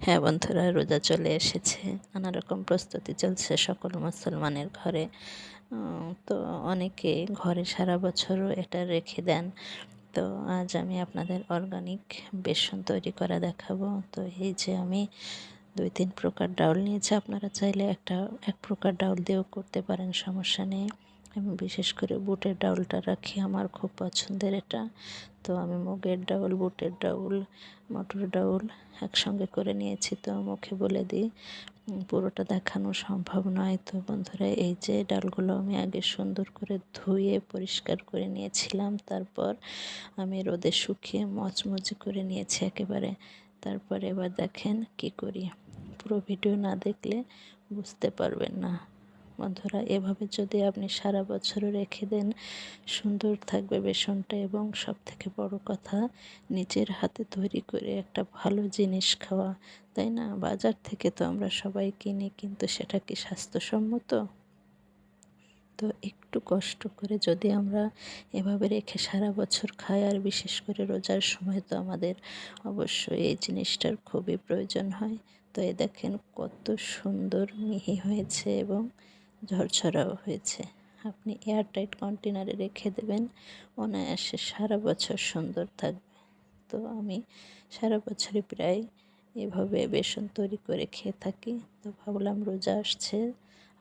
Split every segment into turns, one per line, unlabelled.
হ্যাঁ বন্ধুরা, রোজা চলে এসেছে। নানা রকম প্রস্তুতি চলছে সকল মুসলমানের ঘরে। তো অনেকে ঘরে সারা বছরও এটা রেখে দেন। তো আজ আমি আপনাদের অর্গানিক বেসন তৈরি করা দেখাবো। তো এই যে আমি দুই তিন প্রকার ডাউল নিয়েছি। আপনারা চাইলে একটা, এক প্রকার ডাউল দিয়েও করতে পারেন, সমস্যা নেই। আমি বিশেষ করে বুটের ডাউলটা রাখি, আমার খুব পছন্দের এটা। তো আমি মুগের ডাউল, বুটের ডাউল, মটর ডাউল একসঙ্গে করে নিয়েছি, তো মুখে বলে দিই পুরোটা দেখানো সম্ভব নয়। তো বন্ধুরা, এই যে ডালগুলো আমি আগে সুন্দর করে ধুয়ে পরিষ্কার করে নিয়েছিলাম, তারপর আমি রোদে শুকিয়ে মচমচে করে নিয়েছি একেবারে। তারপরে এবার দেখেন কি করি। পুরো ভিডিও না দেখলে বুঝতে পারবেন না। বন্ধুরা, এভাবে যদি আপনি সারা বছর রেখে দেন, সুন্দর থাকবে বেসনটা এবং সব থেকে বড় কথা, নিজের হাতে তৈরি করে একটা ভালো জিনিস খাওয়া, তাই না? বাজার থেকে তো আমরা সবাই কিনি, কিন্তু সেটা কি স্বাস্থ্যসম্মত? তো একটু কষ্ট করে যদি আমরা এভাবে রেখে সারা বছর খাই, আর বিশেষ করে রোজার সময় তো আমাদের অবশ্যই এই জিনিসটার খুবই প্রয়োজন হয়। তো এ দেখেন কত সুন্দর মিহি হয়েছে এবং ঝরঝরাও হয়েছে। আপনি এয়ারটাইট কন্টেনারে রেখে দেবেন, অনায়াসে সারা বছর সুন্দর থাকবে। তো আমি সারা বছরই প্রায় এভাবে বেসন তৈরি করে খেয়ে থাকি। তো ভাবলাম রোজা আসছে,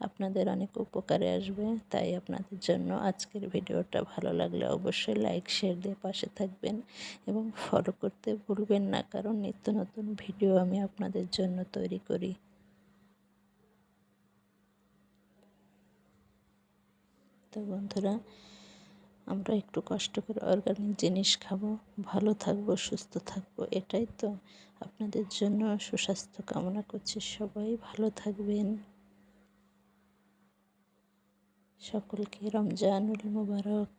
আপনাদের অনেক উপকারে আসবে, তাই আপনাদের জন্য আজকের ভিডিওটা ভালো লাগলে অবশ্যই লাইক, শেয়ার দিয়ে পাশে থাকবেন এবং ফলো করতে ভুলবেন না, কারণ নিত্য নতুন ভিডিও আমি আপনাদের জন্য তৈরি করি। তো বন্ধুরা, আমরা একটু কষ্ট করে অর্গানিক জিনিস খাব, ভালো থাকব, সুস্থ থাকব, এটাই তো। আপনাদের জন্য সুস্বাস্থ্য কামনা করছি, সবাই ভালো থাকবেন। সকলকে রমজানুল মুবারক।